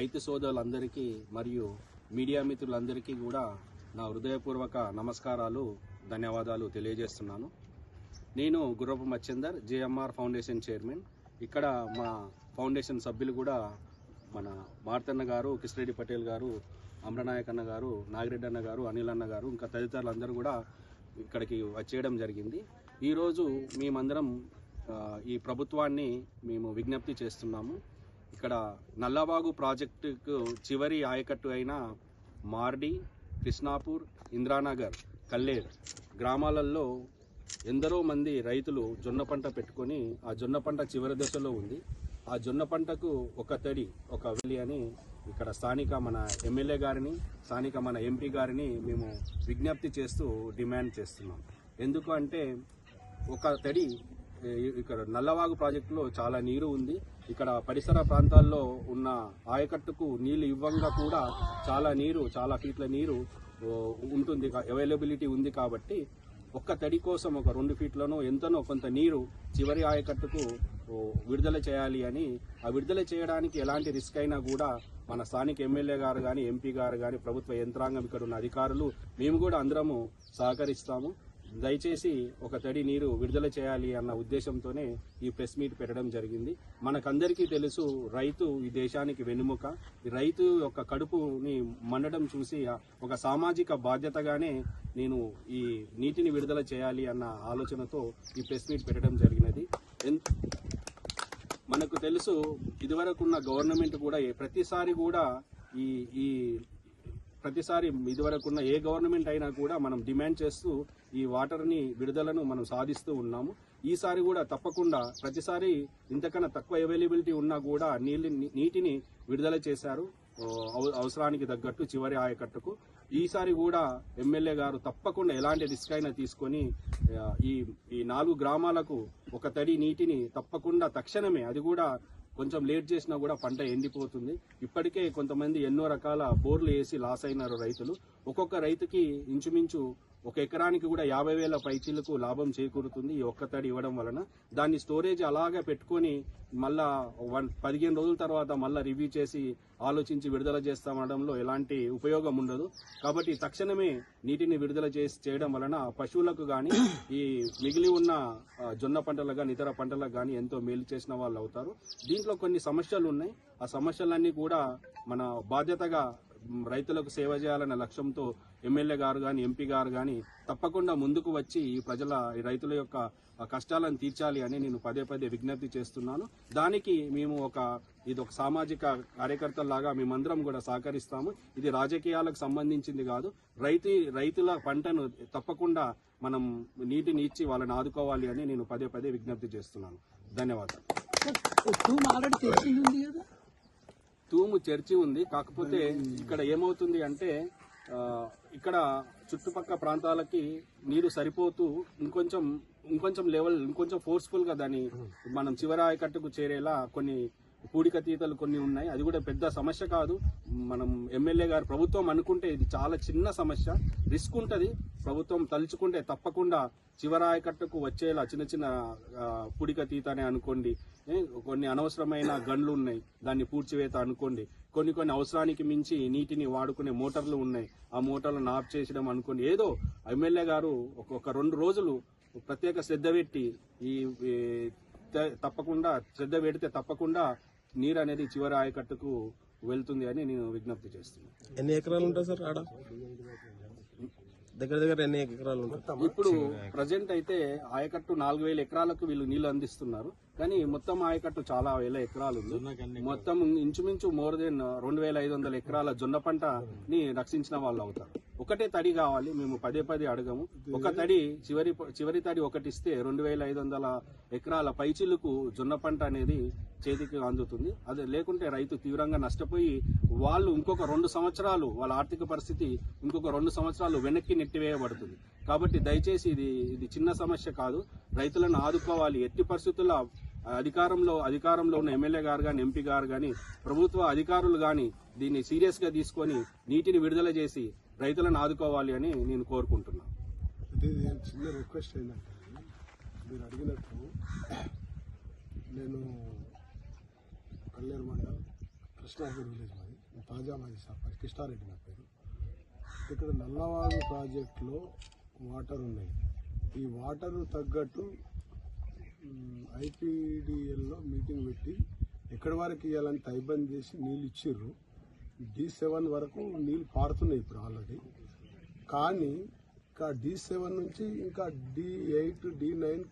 రైతు సోదరులందరికీ మరియు మీడియా మిత్రులందరికీ కూడా నా హృదయపూర్వక నమస్కారాలు ధన్యవాదాలు తెలియజేస్తున్నాను. నేను గుర్రపు మచ్చేందర్ జేఎంఆర్ ఫౌండేషన్ చైర్మన్. ఇక్కడ మా ఫౌండేషన్ సభ్యులు కూడా మన మార్తన్న గారు కిష్రెడ్డి పటేల్ గారు అమరనాయక్ అన్న గారు నాగిరెడ్డి అన్న గారు అనిల్ అన్న గారు ఇంకా తదితరులందరూ కూడా ఇక్కడికి వచ్చేయడం జరిగింది. ఈరోజు మేమందరం ఈ ప్రభుత్వాన్ని మేము విజ్ఞప్తి చేస్తున్నాము. ఇక్కడ నల్లబాగు ప్రాజెక్టుకు చివరి ఆయకట్టు అయిన మార్డి కృష్ణాపూర్ ఇంద్రానగర్ కల్లేర్ గ్రామాలలో ఎందరో మంది రైతులు జొన్న పంట పెట్టుకొని ఆ జొన్న పంట చివరి దశలో ఉంది. ఆ జొన్న పంటకు ఒక తడి ఒక వెళ్ళి అని ఇక్కడ స్థానిక మన ఎమ్మెల్యే గారిని స్థానిక మన ఎంపీ గారిని మేము విజ్ఞప్తి చేస్తూ డిమాండ్ చేస్తున్నాం. ఎందుకు అంటే ఒక తడి ఇక్కడ నల్లవాగు ప్రాజెక్టులో చాలా నీరు ఉంది. ఇక్కడ పరిసర ప్రాంతాల్లో ఉన్న ఆయకట్టుకు నీళ్ళు ఇవ్వంగా కూడా చాలా నీరు చాలా ఫీట్ల నీరు ఉంటుంది అవైలబిలిటీ ఉంది కాబట్టి ఒక్క తడి కోసం ఒక రెండు ఫీట్లను ఎంతనో కొంత నీరు చివరి ఆయకట్టుకు విడుదల చేయాలి అని. ఆ విడుదల చేయడానికి ఎలాంటి రిస్క్ అయినా కూడా మన స్థానిక ఎమ్మెల్యే గారు కానీ ఎంపీ గారు కానీ ప్రభుత్వ యంత్రాంగం ఇక్కడ ఉన్న అధికారులు మేము కూడా అందరము సహకరిస్తాము. దయచేసి ఒక తడి నీరు విడుదల చేయాలి అన్న ఉద్దేశంతోనే ఈ ప్రెస్ మీట్ పెట్టడం జరిగింది. మనకందరికీ తెలుసు రైతు ఈ దేశానికి వెన్నుముక. ఈ రైతు యొక్క కడుపుని మండడం చూసి ఒక సామాజిక బాధ్యతగానే నేను ఈ నీటిని విడుదల చేయాలి అన్న ఆలోచనతో ఈ ప్రెస్ మీట్ పెట్టడం జరిగినది. ఎన్- మనకు తెలుసు ఇదివరకున్న గవర్నమెంట్ కూడా ప్రతిసారి కూడా ఈ ఈ ప్రతిసారి ఇదివరకున్న ఏ గవర్నమెంట్ అయినా కూడా మనం డిమాండ్ చేస్తూ ఈ వాటర్ని విడుదలను మనం సాధిస్తూ ఉన్నాము. ఈసారి కూడా తప్పకుండా ప్రతిసారి ఇంతకన్నా తక్కువ అవైలబిలిటీ ఉన్నా కూడా నీళ్ళని నీటిని విడుదల చేశారు. అవసరానికి తగ్గట్టు చివరి ఆయకట్టుకు. ఈసారి కూడా ఎమ్మెల్యే గారు తప్పకుండా ఎలాంటి రిస్క్ అయినా తీసుకొని ఈ ఈ నాలుగు గ్రామాలకు ఒక తడి నీటిని తప్పకుండా తక్షణమే అది కూడా కొంచెం లేట్ చేసినా కూడా పంట ఎండిపోతుంది. ఇప్పటికే కొంతమంది ఎన్నో రకాల బోర్లు వేసి లాస్ అయినారు రైతులు. ఒక్కొక్క రైతుకి ఇంచుమించు ఒక ఎకరానికి కూడా యాభై వేల పైచీలకు లాభం చేకూరుతుంది ఈ ఒక్క తడి ఇవ్వడం వలన. దాన్ని స్టోరేజ్ అలాగే పెట్టుకొని మళ్ళా వన్ పదిహేను రోజుల తర్వాత మళ్ళా రివ్యూ చేసి ఆలోచించి విడుదల చేస్తామనడంలో ఎలాంటి ఉపయోగం ఉండదు. కాబట్టి తక్షణమే నీటిని విడుదల చేసి చేయడం వలన పశువులకు కానీ ఈ మిగిలి ఉన్న జొన్న పంటలకు కానీ ఇతర పంటలకు కానీ ఎంతో మేలు చేసిన వాళ్ళు అవుతారు. దీంట్లో కొన్ని సమస్యలు ఉన్నాయి. ఆ సమస్యలన్నీ కూడా మన బాధ్యతగా రైతులకు సేవ చేయాలన్న లక్ష్యంతో ఎమ్మెల్యే గారు కానీ ఎంపీ గారు కానీ తప్పకుండా ముందుకు వచ్చి ఈ ప్రజల ఈ రైతుల యొక్క కష్టాలను తీర్చాలి అని నేను పదే పదే విజ్ఞప్తి చేస్తున్నాను. దానికి మేము ఒక ఇది ఒక సామాజిక కార్యకర్తలాగా మేమందరం కూడా సహకరిస్తాము. ఇది రాజకీయాలకు సంబంధించింది కాదు. రైతు రైతుల పంటను తప్పకుండా మనం నీటిని ఇచ్చి వాళ్ళని ఆదుకోవాలి అని నేను పదే పదే విజ్ఞప్తి చేస్తున్నాను. ధన్యవాదాలు. తూము చర్చి ఉంది. కాకపోతే ఇక్కడ ఏమవుతుంది అంటే ఇక్కడ చుట్టుపక్కల ప్రాంతాలకి నీరు సరిపోతూ ఇంకొంచెం ఇంకొంచెం లెవెల్ ఇంకొంచెం ఫోర్స్ఫుల్గా దాన్ని మనం చివరి ఆయకట్టుకు చేరేలా కొన్ని పూడికతీతలు కొన్ని ఉన్నాయి. అది కూడా పెద్ద సమస్య కాదు. మనం ఎమ్మెల్యే గారు ప్రభుత్వం అనుకుంటే ఇది చాలా చిన్న సమస్య. రిస్క్ ఉంటుంది. ప్రభుత్వం తలుచుకుంటే తప్పకుండా చివరాయకట్టుకు వచ్చేలా చిన్న చిన్న పూడికతీతనే అనుకోండి. కొన్ని అనవసరమైన గన్లు ఉన్నాయి. దాన్ని పూడ్చివేత అనుకోండి. కొన్ని కొన్ని అవసరానికి మించి నీటిని వాడుకునే మోటార్లు ఉన్నాయి. ఆ మోటార్లను ఆఫ్ చేసడం అనుకోండి. ఏదో ఎమ్మెల్యే గారు ఒక- రెండు రోజులు ప్రత్యేక శ్రద్ధ పెట్టి ఈ తప్పకుండా శ్రద్ధ పెడితే తప్పకుండా నీరు అనేది చివరి ఆయకట్టుకు వెళ్తుంది అని నేను విజ్ఞప్తి చేస్తున్నాను. ఎన్ని ఎకరాలు ఉంటాయి సార్ ఆడ? దగ్గర దగ్గర ఎన్ని ఎకరాలు ఉంటాయి? ఇప్పుడు ప్రజెంట్ అయితే ఆయకట్టు నాలుగు వేల ఎకరాలకు వీళ్ళు నీళ్ళు అందిస్తున్నారు. కానీ మొత్తం ఆయకట్టు చాలా వేల ఎకరాలు ఉంది మొత్తం ఇంచుమించు మోర్ దెన్ రెండు వేల ఐదు వందల ఎకరాల జొన్న పంటని రక్షించిన వాళ్ళు అవుతారు. ఒకటే తడి కావాలి మేము పదే పదే అడగము. ఒక తడి చివరి చివరి తడి ఒకటి ఇస్తే రెండు వేల ఐదు వందల ఎకరాల పైచిలుకు జొన్న పంట అనేది చేతికి అందుతుంది. అది లేకుంటే రైతు తీవ్రంగా నష్టపోయి వాళ్ళు ఇంకొక రెండు సంవత్సరాలు వాళ్ళ ఆర్థిక పరిస్థితి ఇంకొక రెండు సంవత్సరాలు వెనక్కి నెట్టివేయబడుతుంది. కాబట్టి దయచేసి ఇది ఇది చిన్న సమస్య కాదు. రైతులను ఆదుకోవాలి. ఎట్టి పరిస్థితుల్లో అధికారంలో అధికారంలో ఉన్న ఎమ్మెల్యే గారు కానీ ఎంపీ గారు కానీ ప్రభుత్వ అధికారులు కానీ దీన్ని సీరియస్గా తీసుకొని నీటిని విడుదల చేసి రైతులను ఆదుకోవాలి అని నేను కోరుకుంటున్నాను అయితే ఇది చిన్న రిక్వెస్ట్ ఏంటంటే మీరు అడిగినట్టు నేను కల్లేరు మండలం కృష్ణాపూర్ విలేజ్ మాది తాజా మాజీ సర్పంచ్ కృష్ణారెడ్డి నా పేరు. ఇక్కడ నల్లవాగు ప్రాజెక్టులో వాటర్ ఉన్నాయి. ఈ వాటర్ తగ్గట్టు ఐపీడిఎల్లో మీటింగ్ పెట్టి ఎక్కడి వరకు ఇవ్వాలని తైబంద్ చేసి నీళ్ళు ఇచ్చిర్రు. డి సెవెన్ వరకు నీళ్ళు పారుతున్నాయి ఇప్పుడు ఆల్రెడీ కానీ ఇంకా డి సెవెన్ నుంచి ఇంకా డి ఎయిట్ డి నైన్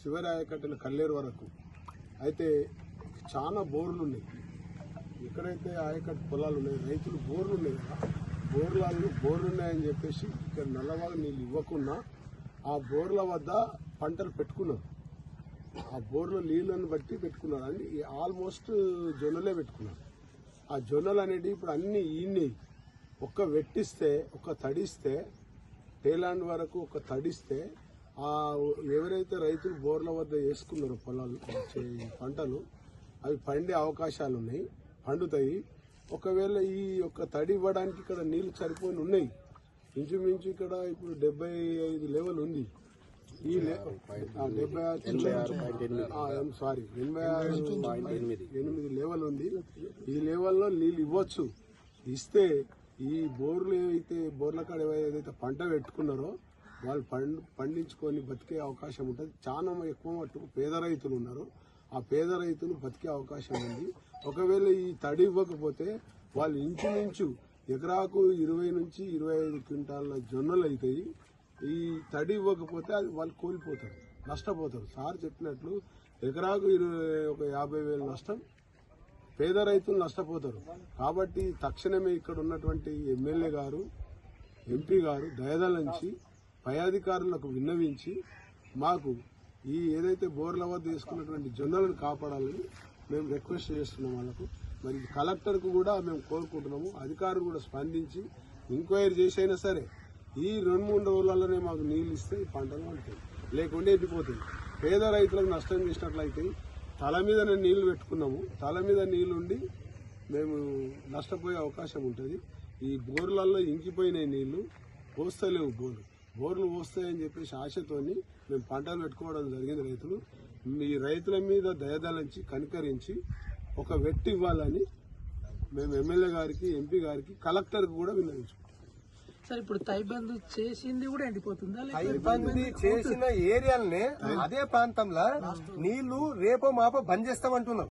శివరి ఆయకట్టెల కల్లేరు వరకు. అయితే చాలా బోర్లు ఉన్నాయి ఎక్కడైతే ఆయకట్టు పొలాలు ఉన్నాయి రైతులు బోర్లు ఉన్నాయి కదా బోర్లు బోర్లు ఉన్నాయని చెప్పేసి ఇక్కడ నల్లవాళ్ళు నీళ్ళు ఇవ్వకుండా ఆ బోర్ల వద్ద పంటలు పెట్టుకున్నారు. ఆ బోర్లో నీళ్ళని బట్టి పెట్టుకున్నారు అని ఆల్మోస్ట్ జొన్నలే పెట్టుకున్నారు. ఆ జొన్నలు అనేవి ఇప్పుడు అన్ని ఈనాయి ఒక్క వెట్టిస్తే ఒక్క తడిస్తే టేలాండ్ వరకు ఒక తడిస్తే ఆ ఎవరైతే రైతులు బోర్ల వద్ద వేసుకున్నారో పొలాలు పంటలు అవి పండే అవకాశాలు ఉన్నాయి పండుతాయి. ఒకవేళ ఈ యొక్క తడి ఇవ్వడానికి ఇక్కడ నీళ్ళు సరిపోయి ఉన్నాయి. ఇంచుమించు ఇక్కడ ఇప్పుడు డెబ్బై ఐదు లెవెల్ ఉంది. ఈ డెబ్బై ఆరు సారీ. ఎనభై ఆరు ఎనిమిది. లెవెల్ ఉంది. ఈ లెవెల్లో నీళ్ళు ఇవ్వచ్చు. ఇస్తే ఈ బోర్లు ఏవైతే బోర్ల కాడ ఏదైతే పంట పెట్టుకున్నారో వాళ్ళు పండు పండించుకొని బతికే అవకాశం ఉంటుంది. చాలా ఎక్కువ మట్టుకు పేద రైతులు ఉన్నారు. ఆ పేద రైతులు బతికే అవకాశం ఉంది. ఒకవేళ ఈ తడి ఇవ్వకపోతే వాళ్ళు ఇంచుమించు ఎకరాకు ఇరవై నుంచి ఇరవై ఐదు క్వింటాల జొన్నలు అవుతాయి ఈ తడి ఇవ్వకపోతే అది వాళ్ళు కోల్పోతారు నష్టపోతారు. సార్ చెప్పినట్లు ఎకరాకు ఇరవై ఒక యాభై వేలు నష్టం పేద రైతులు నష్టపోతారు. కాబట్టి తక్షణమే ఇక్కడ ఉన్నటువంటి ఎమ్మెల్యే గారు ఎంపీ గారు దయదలంచి పై అధికారులకు విన్నవించి మాకు ఈ ఏదైతే బోర్ల వద్ద వేసుకున్నటువంటి జొన్నలను కాపాడాలని మేము రిక్వెస్ట్ చేస్తున్నాం వాళ్ళకు. మరి కలెక్టర్కు కూడా మేము కోరుకుంటున్నాము. అధికారులు కూడా స్పందించి ఎంక్వైరీ చేసైనా సరే ఈ రెండు మూడు రోజులలోనే మాకు నీళ్ళు ఇస్తే ఈ పంటలు పండుతాయి. లేకుంటే ఎండిపోతాయి. పేద రైతులకు నష్టం చేసినట్లయితే తల మీద నీళ్ళు పెట్టుకున్నాము. తల మీద నీళ్ళు ఉండి మేము నష్టపోయే అవకాశం ఉంటుంది. ఈ బోర్లలో ఇంకిపోయినాయి నీళ్ళు పోస్తలేవు బోర్లు. బోర్లు పోస్తాయని చెప్పేసి ఆశతోని మేము పంటలు పెట్టుకోవడం జరిగింది రైతులు. మీ రైతుల మీద దయదలంచి కనికరించి ఒక వెట్టి ఇవ్వాలని మేము ఎమ్మెల్యే గారికి ఎంపీ గారికి కలెక్టర్కి కూడా విన్నవించుకున్నాం సరే ఇప్పుడు తైబంద్ చేసింది కూడా ఎండిపోతుందా ఇబ్బంది చేసిన ఏరియాలనే అదే ప్రాంతంలో నీళ్ళు రేపో మాపో బంద్ చేస్తామంటున్నారు